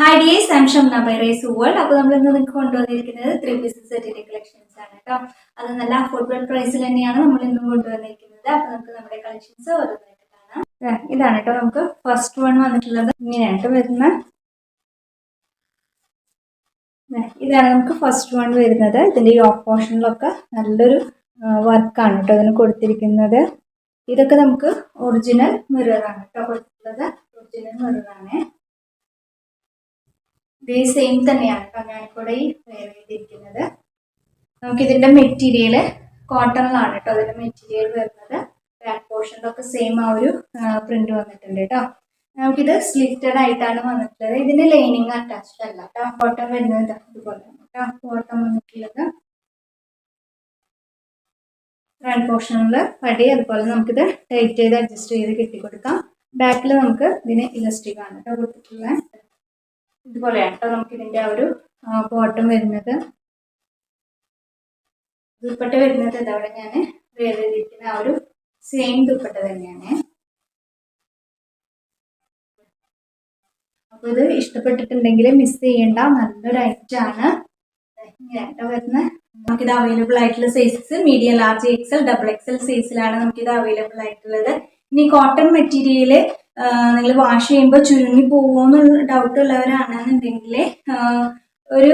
Hi dears I'm Shamna by race world അപ്പോൾ നമ്മൾ ഇന്ന് നിങ്ങൾക്ക് കൊണ്ടുവന്നിരിക്കുന്നത് ത്രീ പീസസ് സെറ്റിന്റെ കളക്ഷൻസ് ആണ് കേട്ടോ. അത് നല്ല അഫോർഡബിൾ പ്രൈസിൽ തന്നെയാണ് നമ്മൾ ഇന്നും കൊണ്ടുവന്നിരിക്കുന്നത്. അപ്പോൾ നമുക്ക് നമ്മുടെ കളക്ഷൻസ് ഓരോന്നായിട്ട് കാണാം. ഇതാണ് കേട്ടോ നമുക്ക് ഫസ്റ്റ് വൺ വന്നിട്ടുള്ളത്. ഇങ്ങനെയായിട്ട് വരുന്ന. ഇതാണ് നമുക്ക് ഫസ്റ്റ് വൺ വരുന്നത്. ഇതിന്റെ ഈ ഓപ്പോഷനിലൊക്കെ നല്ലൊരു വർക്കാണ് കേട്ടോ ഇതിന് കൊടുത്തിരിക്കുന്നത്. ഇതൊക്കെ നമുക്ക് ഒറിജിനൽ മിററാണ് കേട്ടോ കൊടുത്തിട്ടുള്ളത്. ഒറിജിനൽ മിററാണ് ഇതേ സെയിം തന്നെയാണ് ഞാനിവിടെ ഈ വെയർ ചെയ്തിരിക്കുന്നത്. നമുക്കിതിന്റെ മെറ്റീരിയൽ കോട്ടണിലാണ് കേട്ടോ അതിന്റെ മെറ്റീരിയൽ വരുന്നത്. ബാക്ക് പോർഷനിലൊക്കെ സെയിം ആ ഒരു പ്രിന്റ് വന്നിട്ടുണ്ട് കേട്ടോ നമുക്കിത് സ്ലിറ്റഡ് ആയിട്ടാണ് വന്നിട്ടുള്ളത്. ഇതിന്റെ ലൈനിങ് അറ്റാച്ച്ഡ് അല്ല കേട്ടോ ബോട്ടം വരുന്നത് ഇതാ ഇതുപോലെ കേട്ടോ ബോട്ടം വന്നിട്ടുള്ളത്. ഫ്രണ്ട് പോർഷനിൽ പടി അതുപോലെ നമുക്കിത് ടൈറ്റ് ചെയ്ത് അഡ്ജസ്റ്റ് ചെയ്ത് കെട്ടിക്കൊടുക്കാം. ബാക്കിൽ നമുക്ക് ഇതിന് ഇലസ്റ്റിക് ആണ് കേട്ടോ കൊടുത്തിട്ടുള്ളത്. ഇതുപോലെയാണ് കേട്ടോ നമുക്ക് ഇതിന്റെ ആ ഒരു ബോട്ടം വരുന്നത്. ദുപ്പട്ട വരുന്നത് എന്താ ഇതവിടെ ഞാൻ വേറെ ചെയ്തിരിക്കുന്ന ആ ഒരു സെയിം ദുപ്പട്ട തന്നെയാണ്. അപ്പൊ ഇത് ഇഷ്ടപ്പെട്ടിട്ടുണ്ടെങ്കിൽ മിസ് ചെയ്യേണ്ട. നല്ലൊരു ഐറ്റം ആണ്. ഇങ്ങനെയാട്ടോ വരുന്നത് നമുക്കിത് അവൈലബിൾ ആയിട്ടുള്ള sizes medium large XL double XL സൈസിലാണ് നമുക്കിത് അവൈലബിൾ ആയിട്ടുള്ളത്. ഇനി കോട്ടൺ മെറ്റീരിയൽ നിങ്ങൾ വാഷ് ചെയ്യുമ്പോൾ ചുരുങ്ങി പോകുമെന്നുള്ള ഡൗട്ട് ഉള്ളവരാണെന്നുണ്ടെങ്കിൽ ഒരു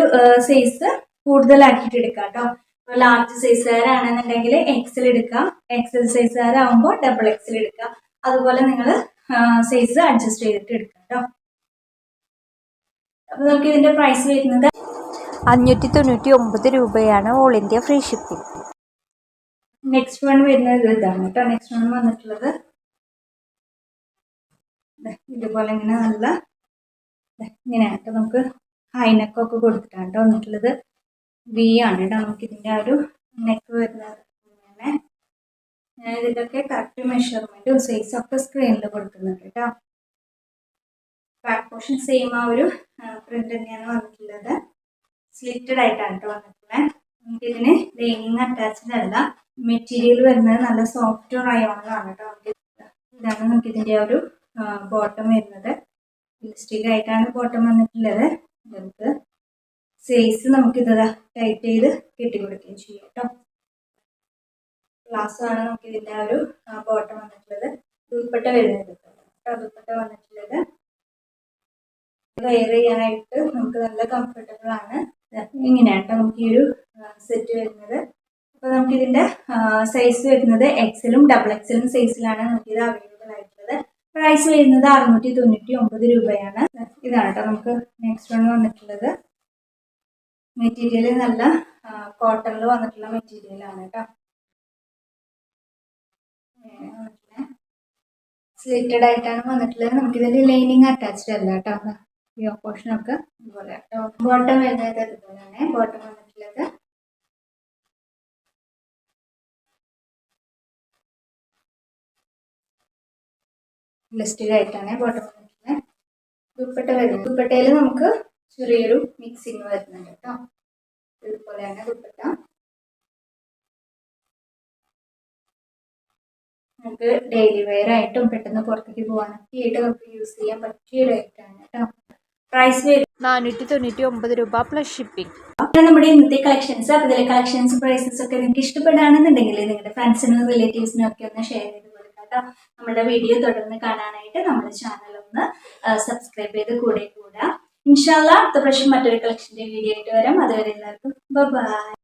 സൈസ് കൂടുതലാക്കിയിട്ട് എടുക്കാം കേട്ടോ ലാർജ് സൈസുകാരാണെന്നുണ്ടെങ്കിൽ എക്സൽ എടുക്കാം. എക്സൽ സൈസുകാരാകുമ്പോൾ ഡബിൾ എക്സൽ എടുക്കാം. അതുപോലെ നിങ്ങൾ സൈസ് അഡ്ജസ്റ്റ് ചെയ്തിട്ട് എടുക്കാം കേട്ടോ അപ്പൊ നമുക്ക് ഇതിന്റെ പ്രൈസ് വരുന്നത് അഞ്ഞൂറ്റി തൊണ്ണൂറ്റി ഒമ്പത് രൂപയാണ് all India free shipping next one വരുന്നത് ഇതാണ് കേട്ടോ നെക്സ്റ്റ് വൺ വന്നിട്ടുള്ളത് ഇതുപോലെ ഇങ്ങനെ നല്ല കേട്ടോ നമുക്ക് ഹൈനെക്കൊക്കെ കൊടുത്തിട്ടാണ് വന്നിട്ടുള്ളത്. വി ആണ് കേട്ടോ നമുക്ക് ഇതിന്റെ ആ ഒരു നെക്ക് വരുന്നത്. ഇങ്ങനെ. ഞാൻ ഇതിന്റെയൊക്കെ കറക്റ്റ് മെഷർമെന്റും സൈസൊക്കെ സ്ക്രീനിൽ കൊടുക്കുന്നുണ്ട് കേട്ടോ ബാക്ക് പോർഷൻ സെയിം ആ ഒരു പ്രിന്റ് തന്നെയാണ് വന്നിട്ടുള്ളത്. സ്ലിറ്റഡ് ആയിട്ടാണ് കേട്ടോ വന്നിട്ടുള്ളത് നമുക്കിതിന് ലൈനിങ് അറ്റാച്ച്ഡ് അല്ല. മെറ്റീരിയൽ വരുന്നത് നല്ല സോഫ്റ്റ് റയോണിലാണ് കേട്ടോ നമുക്ക് ഇതാണ് നമുക്ക് ഇതിന്റെ ആ ഒരു ബോട്ടം വരുന്നത്. ലിസ്റ്റിക് ആയിട്ടാണ് ബോട്ടം വന്നിട്ടുള്ളത്. നമുക്ക് സൈസ് നമുക്ക് ഇത് ടൈറ്റ് ചെയ്ത് കെട്ടിക്കൊടുക്കുകയും ചെയ്യാം കേട്ടോ. ആണ് നമുക്ക് ഇതിന്റെ ആ ഒരു ബോട്ടം വന്നിട്ടുള്ളത്. ദുൽപ്പട്ട വരുന്നത് കേട്ടോ. ദുപ്പട്ട വന്നിട്ടുള്ളത്. വെയർ ചെയ്യാനായിട്ട് നമുക്ക് നല്ല കംഫർട്ടബിൾ ആണ്. ഇങ്ങനെയാണ് കേട്ടോ നമുക്ക് ഈ ഒരു സെറ്റ് വരുന്നത്. അപ്പോൾ ഇതിന്റെ സൈസ് വരുന്നത് എക്സലും ഡബിൾ എക്സലും സൈസിലാണ് നമുക്ക് ഇത് അവൈലബിൾ പ്രൈസ് വരുന്നത് അറുന്നൂറ്റി തൊണ്ണൂറ്റി ഒമ്പത് രൂപയാണ്. ഇതാണ് കേട്ടോ നമുക്ക് നെക്സ്റ്റ് വൺ വന്നിട്ടുള്ളത്. മെറ്റീരിയൽ നല്ല കോട്ടണിൽ വന്നിട്ടുള്ള മെറ്റീരിയൽ ആണ് കേട്ടോ സ്ലിറ്റഡ് ആയിട്ടാണ് വന്നിട്ടുള്ളത്. നമുക്ക് ഇതിന്റെ ലൈനിങ് അറ്റാച്ച്ഡ് അല്ല കേട്ടോ ഈ ഓപ്പോഷനൊക്കെ ഇതുപോലെ ബോട്ടം വരുന്നത് ഇതുപോലെയാണ് ബോട്ടം ലിസ്റ്റിഡ് ആയിട്ടാണ് ബോട്ടം വന്നിട്ടുള്ളത് ദുപ്പട്ട വരുന്നത്. ദുപ്പട്ടയിൽ നമുക്ക് ചെറിയൊരു മിക്സിങ് വരുന്നുണ്ട് കേട്ടോ. ഇതുപോലെയാണ് ദുപ്പട്ട നമുക്ക് ഡെയിലി വെയർ ആയിട്ടും പെട്ടെന്ന് പുറത്തേക്ക് പോകാനൊക്കെ ആയിട്ട് നമുക്ക് യൂസ് ചെയ്യാൻ പറ്റിയ ആണ് കേട്ടോ. പ്രൈസ് വരും. നാനൂറ്റി തൊണ്ണൂറ്റി ഒമ്പത് രൂപ പ്ലസ് ഷിപ്പിംഗ് അപ്പൊ നമ്മുടെ ഇന്നത്തെ കളക്ഷൻസ് അപ്പൊ ഇതിലെ കളക്ഷൻസ് പ്രൈസസ് ഒക്കെ നിങ്ങൾക്ക് ഇഷ്ടപ്പെടുകയാണെന്നുണ്ടെങ്കിൽ നിങ്ങളുടെ ഫ്രണ്ട്സിനും റിലേറ്റീവ്സിനും ഒക്കെ ഒന്ന് ഷെയർ ചെയ്ത് നമ്മുടെ വീഡിയോ തുടർന്ന് കാണാനായിട്ട് നമ്മുടെ ചാനൽ ഒന്ന് സബ്സ്ക്രൈബ് ചെയ്ത് കൂടെ കൂടാ. ഇൻഷാല്ല അടുത്ത പ്രാവശ്യം മറ്റൊരു കളക്ഷന്റെ വീഡിയോ ആയിട്ട് വരാം. അതുവരെ എല്ലാവർക്കും ബൈ